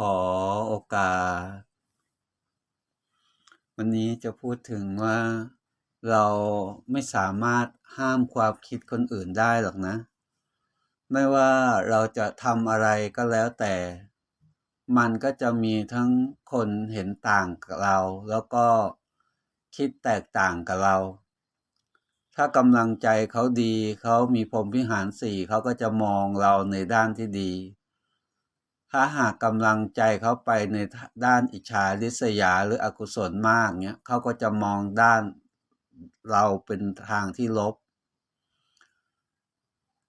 ขอโอกาส วันนี้จะพูดถึงว่า เราไม่สามารถห้ามความคิดคนอื่นได้หรอกนะ ไม่ว่าเราจะทำอะไรก็แล้วแต่ มันก็จะมีทั้งคนเห็นต่างกับเรา แล้วก็คิดแตกต่างกับเรา ถ้ากำลังใจเขาดี เขามีพรหมวิหารสี่เขาก็จะมองเราในด้านที่ดี ถ้าหากกำลังใจเขาไปในด้านอิจฉาริษยาหรืออกุศลมากเนี้ยเขาก็จะมองด้านเราเป็นทางที่ลบ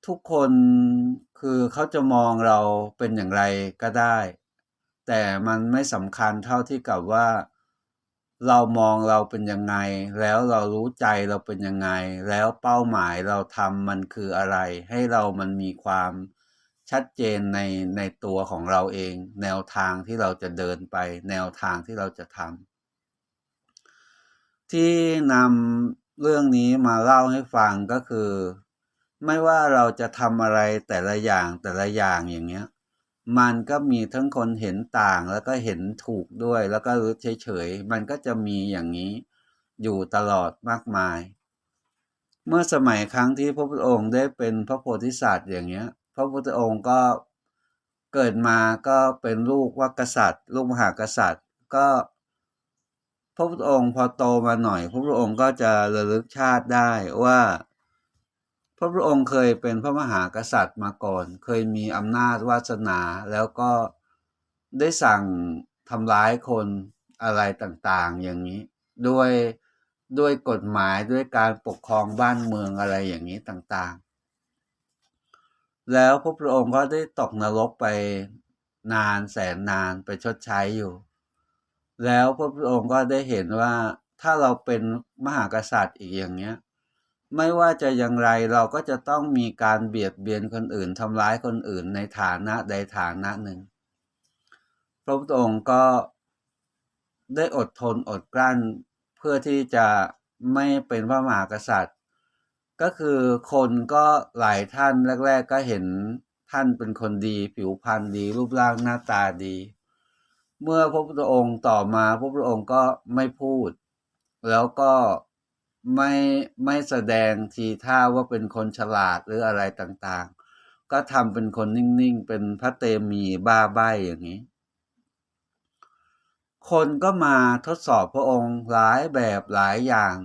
ทุกคนคือเขาจะมองเราเป็นอย่างไรก็ได้ แต่มันไม่สำคัญเท่าที่กับว่า เรามองเราเป็นยังไง แล้วเรารู้ใจเราเป็นยังไง แล้วเป้าหมายเราทำมันคืออะไร ให้เรามันมีความ ชัดเจนในในตัวของเราเอง แนวทางที่เราจะเดินไป แนวทางที่เราจะทำที่นำเรื่องนี้มาเล่าให้ฟังก็คือ ไม่ว่าเราจะทำอะไรแต่ละอย่างแต่ละอย่างอย่างเงี้ย มันก็มีทั้งคนเห็นต่างแล้วก็เห็นถูกด้วย แล้วก็รู้เฉยๆมันก็จะมีอย่างนี้อยู่ตลอดมากมาย เมื่อสมัยครั้งที่พระพุทธองค์ได้เป็นพระโพธิสัตว์อย่างเงี้ย พระพุทธองค์ก็เกิดมาก็เป็นลูกว่ากษัตริย์ ลูกมหากษัตริย์ ก็พระพุทธองค์พอโตมาหน่อย พระพุทธองค์ก็จะระลึกชาติได้ว่า พระพุทธองค์เคยเป็นพระมหากษัตริย์มาก่อน เคยมีอำนาจวาสนาแล้วก็ได้สั่งทำร้ายคนอะไรต่างๆ อย่างนี้ด้วยด้วยกฎหมายด้วยการปกครองบ้านเมืองอะไรอย่างนี้ต่างๆ แล้วพระพุทธองค์ก็ได้ตกนรกไปนานแสนนานไปชดใช้อยู่ แล้วพระพุทธองค์ก็ได้เห็นว่าถ้าเราเป็นมหากษัตริย์อีกอย่างเนี้ย ไม่ว่าจะอย่างไรเราก็จะต้องมีการเบียดเบียนคนอื่นทำร้ายคนอื่นในฐานะใดฐานะหนึ่ง พระพุทธองค์ก็ได้อดทนอดกลั้นเพื่อที่จะไม่เป็นพระมหากษัตริย์ ก็คือคนก็หลายท่านแรก ๆ ก็เห็นท่านเป็นคนดี ผิวพรรณดี รูปร่างหน้าตาดี เมื่อพระพุทธองค์ต่อมาพระพุทธองค์ก็ไม่พูด แล้วก็ไม่ไม่แสดงทีท่าว่าเป็นคนฉลาดหรืออะไรต่างๆ ก็ทำเป็นคนนิ่งๆ เป็นพระเตมีบ้าใบอย่างนี้ คนก็มาทดสอบพระองค์หลายแบบหลายอย่าง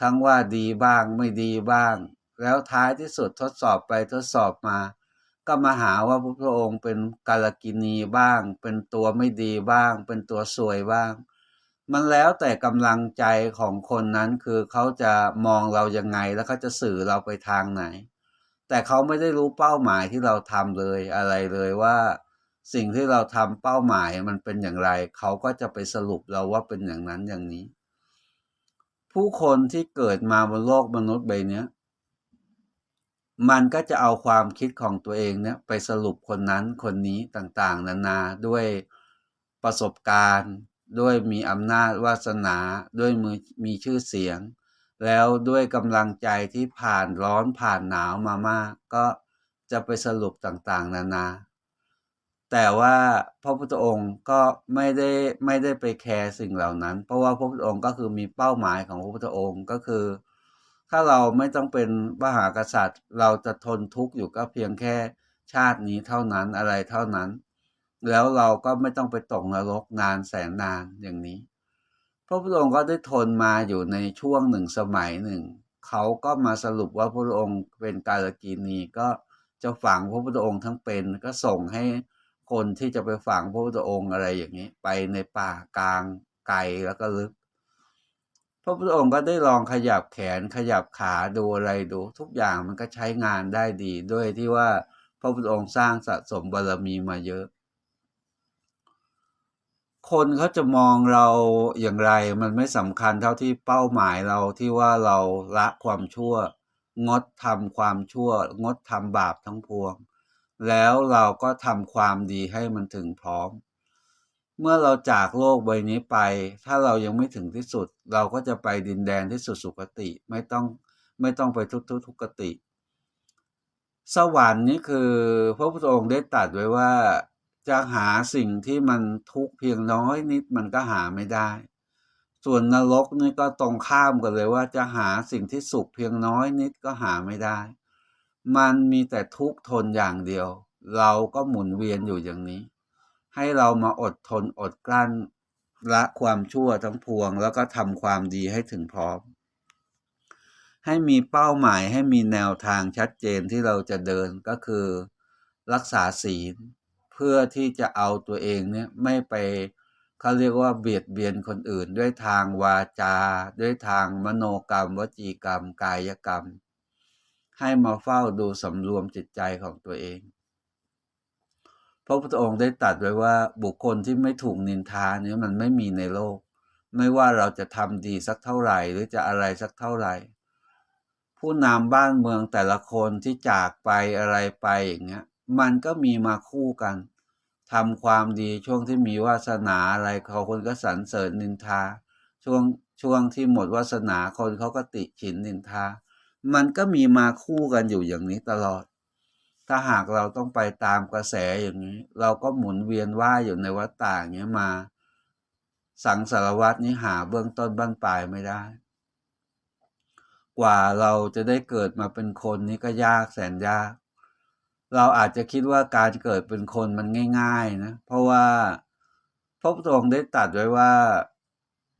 ทั้งว่าดีบ้างไม่ดีบ้าง แล้วท้ายที่สุดทดสอบไปทดสอบมา ก็มาหาว่าพระองค์เป็นกาลกินีบ้าง เป็นตัวไม่ดีบ้าง เป็นตัวสวยบ้าง มันแล้วแต่กำลังใจของคนนั้นคือเขาจะมองเรายังไงแล้วเขาจะสื่อเราไปทางไหน แต่เขาไม่ได้รู้เป้าหมายที่เราทำเลยอะไรเลยว่า สิ่งที่เราทำเป้าหมายมันเป็นอย่างไร เขาก็จะไปสรุปเราว่าเป็นอย่างนั้นอย่างนี้ ผู้คนที่เกิดมาบนโลกมนุษย์ใบนี้มันก็จะเอาความคิดของตัวเองเนี่ยไปสรุปคนนั้นคนนี้ต่างๆ นานาด้วยประสบการณ์ ด้วยมีอำนาจวาสนา ด้วยมือมีชื่อเสียง แล้วด้วยกำลังใจที่ผ่านร้อนผ่านหนาวมามาก ก็จะไปสรุปต่างๆ นานา แต่ว่าพระพุทธองค์ก็ไม่ได้ไม่ได้ไปแคร์สิ่งเหล่านั้น เพราะว่าพระพุทธองค์ก็คือมีเป้าหมายของพระพุทธองค์ก็คือ ถ้าเราไม่ต้องเป็นมหากษัตริย์ เราจะทนทุกข์อยู่ก็เพียงแค่ชาตินี้เท่านั้นอะไรเท่านั้น แล้วเราก็ไม่ต้องไปตกนรกนานแสนนานอย่างนี้ พระพุทธองค์ก็ได้ทนมาอยู่ในช่วงหนึ่งสมัยหนึ่ง เขาก็มาสรุปว่าพระพุทธองค์เป็นกาลกีนีก็จะฝังพระพุทธองค์ทั้งเป็นก็ส่งให้ คนที่จะไปฝังพระพุทธองค์อะไรอย่างนี้ ไปในป่ากลางไกลแล้วก็ลึก พระพุทธองค์ก็ได้ลองขยับแขนขยับขาดูอะไรดู ทุกอย่างมันก็ใช้งานได้ดี ด้วยที่ว่าพระพุทธองค์สร้างสะสมบารมีมาเยอะ คนเขาจะมองเราอย่างไรมันไม่สำคัญเท่าที่เป้าหมายเราที่ว่าเราละความชั่ว งดทำความชั่ว งดทำบาปทั้งพวง แล้วเราก็ทำความดีให้มันถึงพร้อม เมื่อเราจากโลกใบนี้ไป ถ้าเรายังไม่ถึงที่สุด เราก็จะไปดินแดนที่สุดสุคติไม่ต้องไม่ต้องไปทุกทุกทุกติ สวรรค์นี่คือพระพุทธองค์ได้ตรัสไว้ว่า จะหาสิ่งที่มันทุกเพียงน้อยนิดมันก็หาไม่ได้ ส่วนนรกนี่ก็ตรงข้ามกันเลยว่าจะหาสิ่งที่สุขเพียงน้อยนิดก็หาไม่ได้ มันมีแต่ทุกข์ทนอย่างเดียว เราก็หมุนเวียนอยู่อย่างนี้ ให้เรามาอดทนอดกลั้นละความชั่วทั้งพวง แล้วก็ทำความดีให้ถึงพร้อม ให้มีเป้าหมายให้มีแนวทางชัดเจนที่เราจะเดินก็คือรักษาศีล เพื่อที่จะเอาตัวเองเนี่ยไม่ไปเขาเรียกว่าเบียดเบียนคนอื่น ด้วยทางวาจา ด้วยทางมโนกรรม วจีกรรม กายกรรม ให้มาเฝ้าดูสำรวมจิตใจของตัวเอง พระพุทธองค์ได้ตรัสไว้ว่าบุคคลที่ไม่ถูกนินทาเนี่ยมันไม่มีในโลก ไม่ว่าเราจะทำดีสักเท่าไหร่ หรือจะอะไรสักเท่าไหร่ ผู้นำบ้านเมืองแต่ละคนที่จากไปอะไรไปอย่างเงี้ย มันก็มีมาคู่กันทำความดีช่วงที่มีวาสนาอะไรเขาคนก็สรรเสริญนินทา ช่วงช่วงที่หมดวาสนาคนเขาก็ติฉินนินทา มันก็มีมาคู่กันอยู่อย่างนี้ตลอด ถ้าหากเราต้องไปตามกระแสอย่างนี้ เราก็หมุนเวียนว่ายอยู่ในวัฏฏะอย่างนี้มา สังสารวัตนี้หาเบื้องต้นบ้านปลายไม่ได้ กว่าเราจะได้เกิดมาเป็นคนนี้ก็ยากแสนยาก เราอาจจะคิดว่าการเกิดเป็นคนมันง่าย ๆ นะ เพราะว่าพระพุทธองค์ได้ตรัสไว้ว่า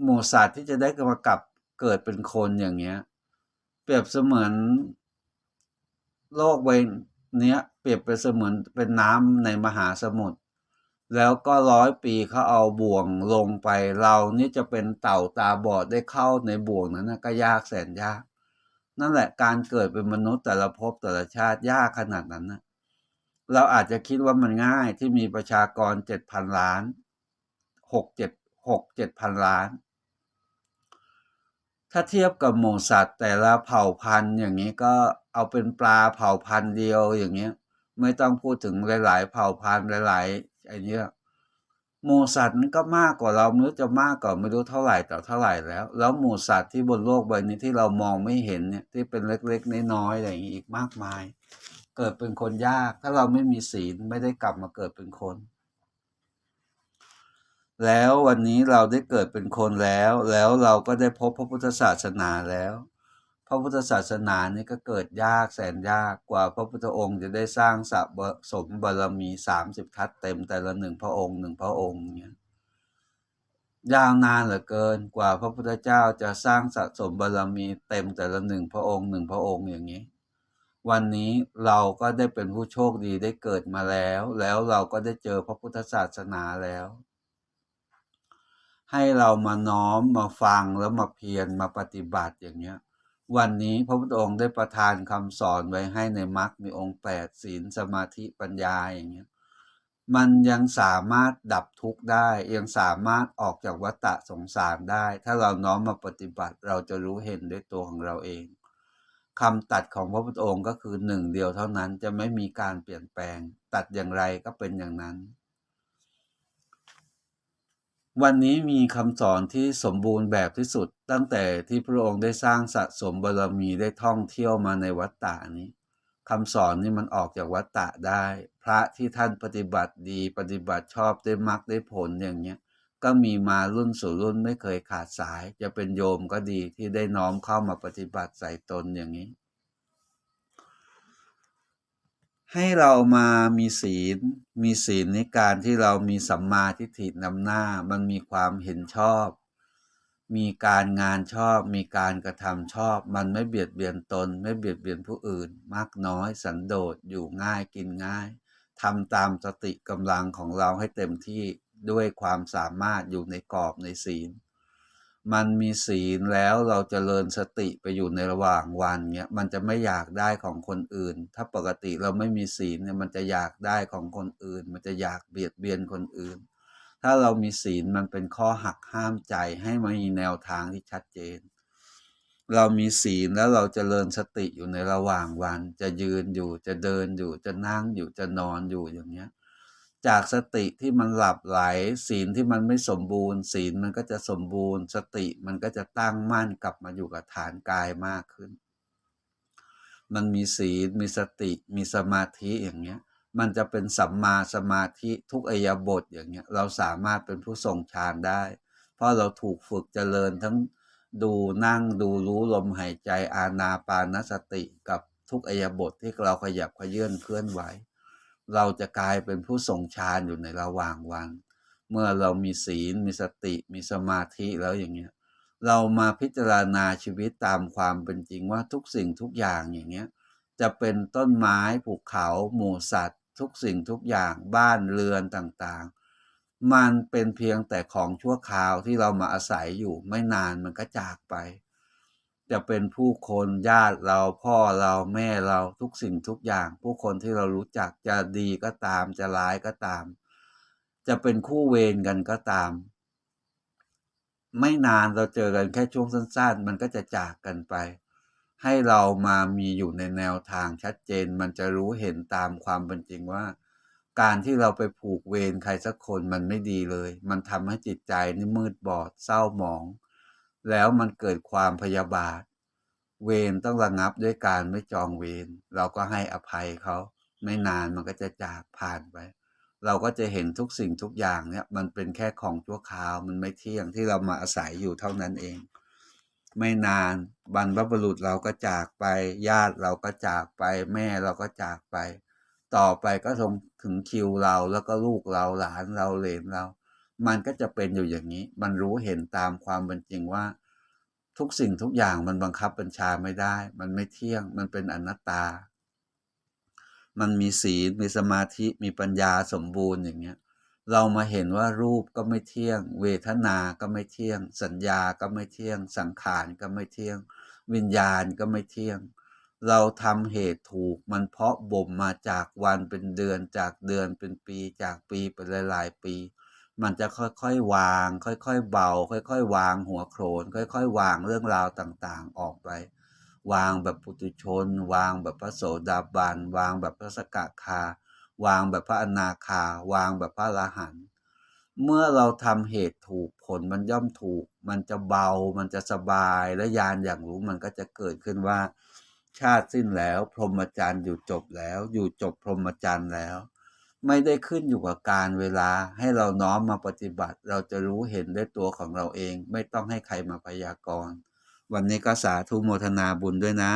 หมูสัตว์ที่จะได้มากลับเกิดเป็นคนอย่างเงี้ย รียบเสมือนโลกใบเนี้ย เปรียบไปเสมือนเป็นน้ำในมหาสมุทรแล้วก็ร้อยปีเขาเอาบ่วงลงไปเรานี่จะเป็นเต่าตาบอดได้เข้าในบ่วงนั้นนะก็ยากแสนยาก นั่นแหละการเกิดเป็นมนุษย์แต่ละภพแต่ละชาติยากขนาดนั้นนะเราอาจจะคิดว่ามันง่ายที่มีประชากรเจ็ดพันล้านหกเจ็ดหกเจ็ดพันล้าน ถ้าเทียบกับหมูสัตว์แต่ละเผ่าพันธุ์อย่างนี้ก็เอาเป็นปลาเผ่าพันธุ์เดียวอย่างเงี้ย ไม่ต้องพูดถึงหลาย ๆ เผ่าพันธุ์หลายๆไอ้เนี้ยหมูสัตว์มันก็มากกว่าเราไม่รู้จะมากกว่าไม่รู้เท่าไหร่ต่อเท่าไหร่แล้ว แล้วหมูสัตว์ที่บนโลกใบนี้ที่เรามองไม่เห็นเนี่ยที่เป็นเล็กๆน้อยๆอะไรอย่างนี้อีกมากมาย เกิดเป็นคนยาก ถ้าเราไม่มีศีลไม่ได้กลับมาเกิดเป็นคน แล้ววันนี้เราได้เกิดเป็นคนแล้ว แล้วเราก็ได้พบพระพุทธศาสนาแล้ว พระพุทธศาสนานี่ก็เกิดยากแสนยากกว่าพระพุทธองค์จะได้สร้างสะสมบารมีสามสิบทัศเต็มแต่ละหนึ่งพระองค์หนึ่งพระองค์เนี่ยยาวนานเหลือเกินกว่าพระพุทธเจ้าจะสร้างสะสมบารมีเต็มแต่ละหนึ่งพระองค์หนึ่งพระองค์อย่างนี้ วันนี้เราก็ได้เป็นผู้โชคดีได้เกิดมาแล้ว แล้วเราก็ได้เจอพระพุทธศาสนาแล้ว ให้เรามาน้อมมาฟังแล้วมาเพียรมาปฏิบัติอย่างเนี้ย วันนี้พระพุทธองค์ได้ประทานคำสอนไว้ให้ในมรรคมีองค์แปดศีลสมาธิปัญญาอย่างเงี้ยมันยังสามารถดับทุกข์ได้ ยังสามารถออกจากวัฏฏะสงสารได้ ถ้าเราน้อมมาปฏิบัติเราจะรู้เห็นด้วยตัวของเราเองคำตัดของพระพุทธองค์ก็คือหนึ่งเดียวเท่านั้นจะไม่มีการเปลี่ยนแปลง ตัดอย่างไรก็เป็นอย่างนั้น วันนี้มีคำสอนที่สมบูรณ์แบบที่สุด ตั้งแต่ที่พระองค์ได้สร้างสะสมบารมีได้ท่องเที่ยวมาในวัฏฏะนี้คำสอนนี้มันออกจากวัฏฏะได้ พระที่ท่านปฏิบัติดีปฏิบัติชอบได้มรรคได้ผลอย่างเงี้ยก็มีมารุ่นสู่รุ่นไม่เคยขาดสาย จะเป็นโยมก็ดีที่ได้น้อมเข้ามาปฏิบัติใส่ตนอย่างนี้ ให้เรามามีศีล มีศีลในการที่เรามีสัมมาทิฏฐินำหน้า มันมีความเห็นชอบ มีการงานชอบ มีการกระทำชอบ มันไม่เบียดเบียนตน ไม่เบียดเบียนผู้อื่น มากน้อยสันโดษอยู่ง่ายกินง่ายทำตามสติกำลังของเราให้เต็มที่ด้วยความสามารถอยู่ในกรอบในศีล มันมีศีลแล้วเราจเจริญสติไปอยู่ในระหว่างวันเนี้ยมันจะไม่อยากได้ของคนอื่น ถ้าปกติเราไม่มีศีลเนี่ยมันจะอยากได้ของคนอื่น มันจะอยากเบียดเบียนคนอื่น ถ้าเรามีศีลมันเป็นข้อหักห้ามใจให้มมีแนวทางที่ชัดเจน เรามีศีลแล้วเราจเจริญสติอยู่ในระหว่างวัน จะยืนอยู่จะเดินอยู่จะนั่งอยู่จะนอนอยู่อย่างเงี้ย จากสติที่มันหลับไหล ศีลที่มันไม่สมบูรณ์ ศีลมันก็จะสมบูรณ์ สติมันก็จะตั้งมั่นกลับมาอยู่กับฐานกายมากขึ้น มันมีศีลมีสติมีสมาธิอย่างเงี้ยมันจะเป็นสัมมาสมาธิทุกอยบทอย่างเงี้ยเราสามารถเป็นผู้ทรงฌานได้ เพราะเราถูกฝึกเจริญทั้งดูนั่งดูรู้ลมหายใจอานาปานสติกับทุกอยาบทที่เราขยับขยื่นเคลื่อนไหว เราจะกลายเป็นผู้ทรงฌานอยู่ในระหว่างวัน เมื่อเรามีศีล มีสติ มีสมาธิแล้วอย่างเงี้ย เรามาพิจารณาชีวิตตามความเป็นจริงว่าทุกสิ่งทุกอย่างอย่างเงี้ย จะเป็นต้นไม้ภูเขาหมู่สัตว์ ทุกสิ่งทุกอย่างบ้านเรือนต่างๆ มันเป็นเพียงแต่ของชั่วคราวที่เรามาอาศัยอยู่ไม่นานมันก็จากไป จะเป็นผู้คนญาติเราพ่อเราแม่เราทุกสิ่งทุกอย่าง ผู้คนที่เรารู้จักจะดีก็ตาม จะร้ายก็ตาม จะเป็นคู่เวรกันก็ตาม ไม่นานเราเจอกันแค่ช่วงสั้น ๆ มันก็จะจากกันไป ให้เรามามีอยู่ในแนวทางชัดเจนมันจะรู้เห็นตามความเป็นจริงว่า การที่เราไปผูกเวรใครสักคนมันไม่ดีเลย มันทำให้จิตใจนี่มืดบอดเศร้าหมอง แล้วมันเกิดความพยาบาท เวรต้องระงับด้วยการไม่จองเวรเราก็ให้อภัยเขาไม่นานมันก็จะจากผ่านไป เราก็จะเห็นทุกสิ่งทุกอย่างเนี่ยมันเป็นแค่ของชั่วคราวมันไม่เที่ยงที่เรามาอาศัยอยู่เท่านั้นเอง ไม่นานบรรพบุรุษเราก็จากไป ญาติเราก็จากไป แม่เราก็จากไป ต่อไปก็ทงถึงคิวเราแล้วก็ลูกเราหลานเราเหลนเรา มันก็จะเป็นอยู่อย่างนี้ มันรู้เห็นตามความเป็นจริงว่า ทุกสิ่งทุกอย่างมันบังคับบัญชาไม่ได้ มันไม่เที่ยง มันเป็นอนัตตา มันมีศีล มีสมาธิ มีปัญญาสมบูรณ์อย่างเงี้ย เรามาเห็นว่ารูปก็ไม่เที่ยง เวทนา ก็ไม่เที่ยง สัญญา ก็ไม่เที่ยง สังขาร ก็ไม่เที่ยง วิญญาณ ก็ไม่เที่ยงเราทำเหตุถูกมันเพาะบ่มมาจากวันเป็นเดือนจากเดือนเป็นปีจากปีเป็นหลาย ๆ ปี มันจะค่อยๆวาง ค่อยๆเบา ค่อยๆ วางหัวโขน ค่อย ๆ วางเรื่องราวต่างๆ ออกไป วางแบบปุถุชน วางแบบพระโสดาบัน วางแบบพระสกทาวางแบบพระอนาคา วางแบบพระอรหันต์เมื่อเราทำเหตุถูกผลมันย่อมถูก มันจะเบา มันจะสบาย และญาณอย่างรู้มันก็จะเกิดขึ้นว่า ชาติสิ้นแล้ว พรหมจรรย์อยู่จบแล้ว อยู่จบพรหมจรรย์แล้ว ไม่ได้ขึ้นอยู่กับการเวลาให้เราน้อมมาปฏิบัติ เราจะรู้เห็นด้วยตัวของเราเอง ไม่ต้องให้ใครมาพยากรณ์ วันนี้ก็สาธุโมทนาบุญด้วยนะ